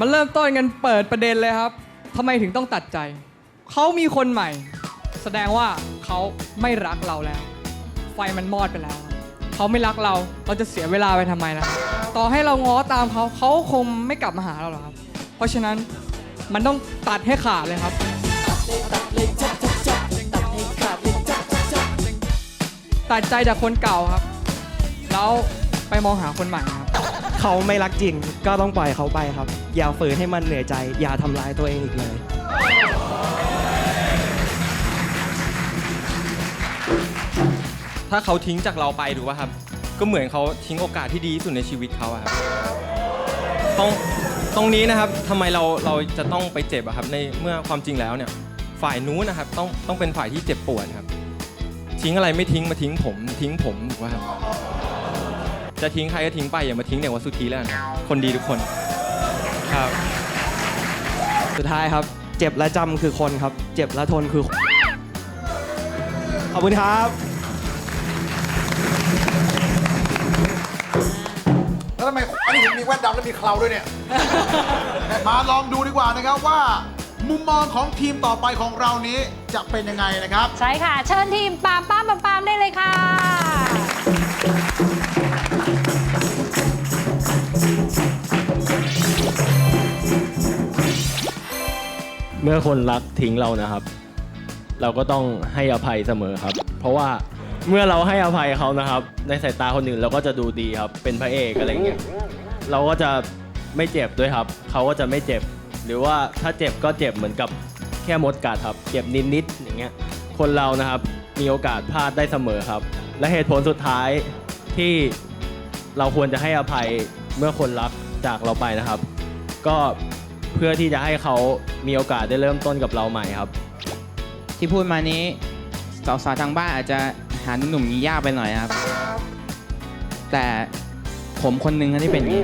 มันเริ่มต้นกันเปิดประเด็นเลยครับทำไมถึงต้องตัดใจ เขามีคนใหม่ แสดงว่าเขาไม่รักเราแล้ว ไฟมันมอดไปแล้ว เขาไม่รักเรา เราจะเสียเวลาไปทำไมล่ะ ต่อให้เราง้อตามเขา เขาคงไม่กลับมาหาเราหรอกครับ เพราะฉะนั้นมันต้องตัดให้ขาดเลยครับ ตัดใจจากคนเก่าครับ แล้วไปมองหาคนใหม่ครับ เขาไม่รักจริงก็ต้องปล่อยเขาไปครับ อย่าฝืนให้มันเหนื่อยใจ อย่าทำร้ายตัวเองอีกเลย ถ้าเขาทิ้งจากเราไปถูกป่ะครับ ก็เหมือนเขาทิ้งโอกาสที่ดีที่สุดในชีวิตเขาอะครับตรงตรงนี้นะครับทำไมเราเราจะต้องไปเจ็บอะครับในเมื่อความจริงแล้วเนี่ยฝ่ายนู้นนะครับต้องต้องเป็นฝ่ายที่เจ็บปวดครับ ทิ้งอะไรไม่ทิ้งมาทิ้งผม ทิ้งผมถูกป่ะครับ จะทิ้งใครก็ทิ้งไปอย่ามาทิ้งเด็กวัดสุธีแล้วกันคนดีทุกคนครับ สุดท้ายครับ เจ็บและจำคือคนครับ เจ็บและทนคือ ขอบคุณครับแล้วทำไมอันนี้ถึงมีแว่นดำและมีเคราด้วยเนี่ย มาลองดูดีกว่านะครับว่า มุมมองของทีมต่อไปของเรานี้จะเป็นยังไงนะครับ ใช่ค่ะ เชิญทีมปามป้ามปามปามได้เลยค่ะ เมื่อคนรักทิ้งเรานะครับ เราก็ต้องให้อภัยเสมอครับ เพราะว่าเมื่อเราให้อภัยเขานะครับ ในสายตาคนอื่นเราก็จะดูดีครับ เป็นพระเอกอะไรเงี้ยเราก็จะไม่เจ็บด้วยครับเขาก็จะไม่เจ็บ หรือว่าถ้าเจ็บก็เจ็บเหมือนกับแค่มดกัดครับเจ็บนิดๆอย่างเงี้ยคนเรานะครับมีโอกาสพลาดได้เสมอครับ และเหตุผลสุดท้ายที่เราควรจะให้อภัย เมื่อคนรักจากเราไปนะครับ ก็เพื่อที่จะให้เขามีโอกาสได้เริ่มต้นกับเราใหม่ครับ ที่พูดมานี้สาวๆทางบ้านอาจจะหาหนุ่มๆนี้ยากไปหน่อยนะครับ แต่ผมคนหนึงที่เป็นอย่างนี้